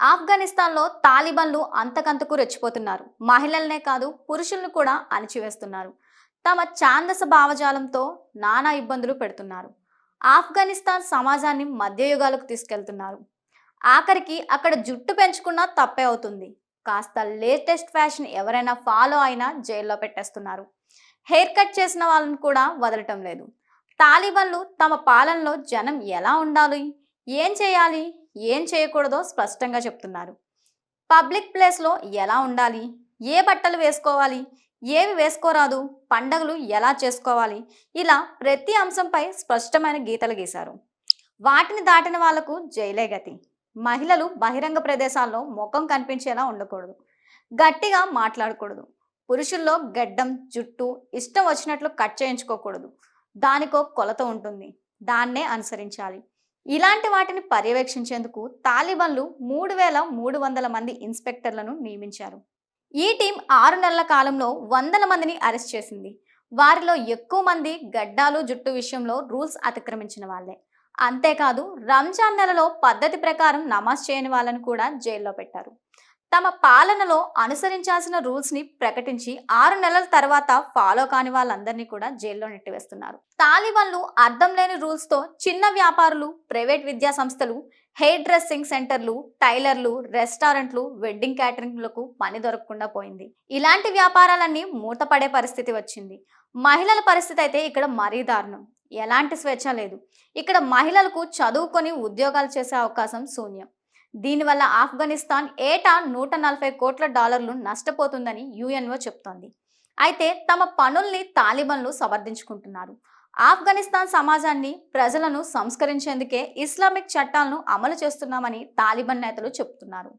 ఆఫ్ఘనిస్తాన్లో తాలిబన్లు అంతకంతకు రెచ్చిపోతున్నారు. మహిళలనే కాదు పురుషులను కూడా అణిచివేస్తున్నారు. తమ ఛాందస భావజాలంతో నానా ఇబ్బందులు పెడుతున్నారు. ఆఫ్ఘనిస్తాన్ సమాజాన్ని మధ్యయుగాలకు తీసుకెళ్తున్నారు. ఆఖరికి అక్కడ జుట్టు పెంచుకున్నా తప్పే అవుతుంది. కాస్త లేటెస్ట్ ఫ్యాషన్ ఎవరైనా ఫాలో అయినా జైల్లో పెట్టేస్తున్నారు. హెయిర్ కట్ చేసిన వాళ్ళని కూడా వదలటం లేదు. తాలిబన్లు తమ పాలనలో జనం ఎలా ఉండాలి? ఏం చేయాలి? ఏం చేయకూడదో స్పష్టంగా చెప్తున్నారు. పబ్లిక్ ప్లేస్లో ఎలా ఉండాలి? ఏ బట్టలు వేసుకోవాలి? ఏవి వేసుకోరాదు? పండగలు ఎలా చేసుకోవాలి? ఇలా ప్రతి అంశంపై స్పష్టమైన గీతలు గీశారు. వాటిని దాటిన వాళ్ళకు జైలే గతి. మహిళలు బహిరంగ ప్రదేశాల్లో ముఖం కనిపించేలా ఉండకూడదు. గట్టిగా మాట్లాడకూడదు. పురుషుల్లో గడ్డం జుట్టు ఇష్టం వచ్చినట్లు కట్ చేయించుకోకూడదు. దానికో కొలత ఉంటుంది. దాన్నే అనుసరించాలి. ఇలాంటి వాటిని పర్యవేక్షించేందుకు తాలిబన్లు మూడు వేల మూడు వందల మంది ఇన్స్పెక్టర్లను నియమించారు. ఈ టీం ఆరు నెలల కాలంలో వందల మందిని అరెస్ట్ చేసింది. వారిలో ఎక్కువ మంది గడ్డాలు జుట్టు విషయంలో రూల్స్ అతిక్రమించిన వాళ్ళే. అంతేకాదు రంజాన్ నెలలో పద్ధతి ప్రకారం నమాజ్ చేయని వాళ్ళని కూడా జైల్లో పెట్టారు. తమ పాలనలో అనుసరించాల్సిన రూల్స్ని ప్రకటించి ఆరు నెలల తర్వాత ఫాలో కాని వాళ్ళందరినీ కూడా జైల్లో నెట్టివేస్తున్నారు. తాలిబాన్లు అర్థం లేని రూల్స్తో చిన్న వ్యాపారులు ప్రైవేట్ విద్యా సంస్థలు హెయిర్ డ్రెస్సింగ్ సెంటర్లు టైలర్లు రెస్టారెంట్లు వెడ్డింగ్ క్యాటరింగ్లకు పని దొరకకుండా పోయింది. ఇలాంటి వ్యాపారాలన్నీ మూతపడే పరిస్థితి వచ్చింది. మహిళల పరిస్థితి అయితే ఇక్కడ మరీ దారుణం. ఎలాంటి స్వేచ్ఛ లేదు. ఇక్కడ మహిళలకు చదువుకొని ఉద్యోగాలు చేసే అవకాశం శూన్యం. దీనివల్ల ఆఫ్ఘనిస్తాన్ ఏటా నూట నలభై కోట్ల డాలర్లు నష్టపోతుందని యుఎన్ఓ చెప్తోంది. అయితే తమ పనుల్ని తాలిబన్లు సమర్థించుకుంటున్నారు. ఆఫ్ఘనిస్తాన్ సమాజాన్ని ప్రజలను సంస్కరించేందుకే ఇస్లామిక్ చట్టాలను అమలు చేస్తున్నామని తాలిబన్ నేతలు చెబుతున్నారు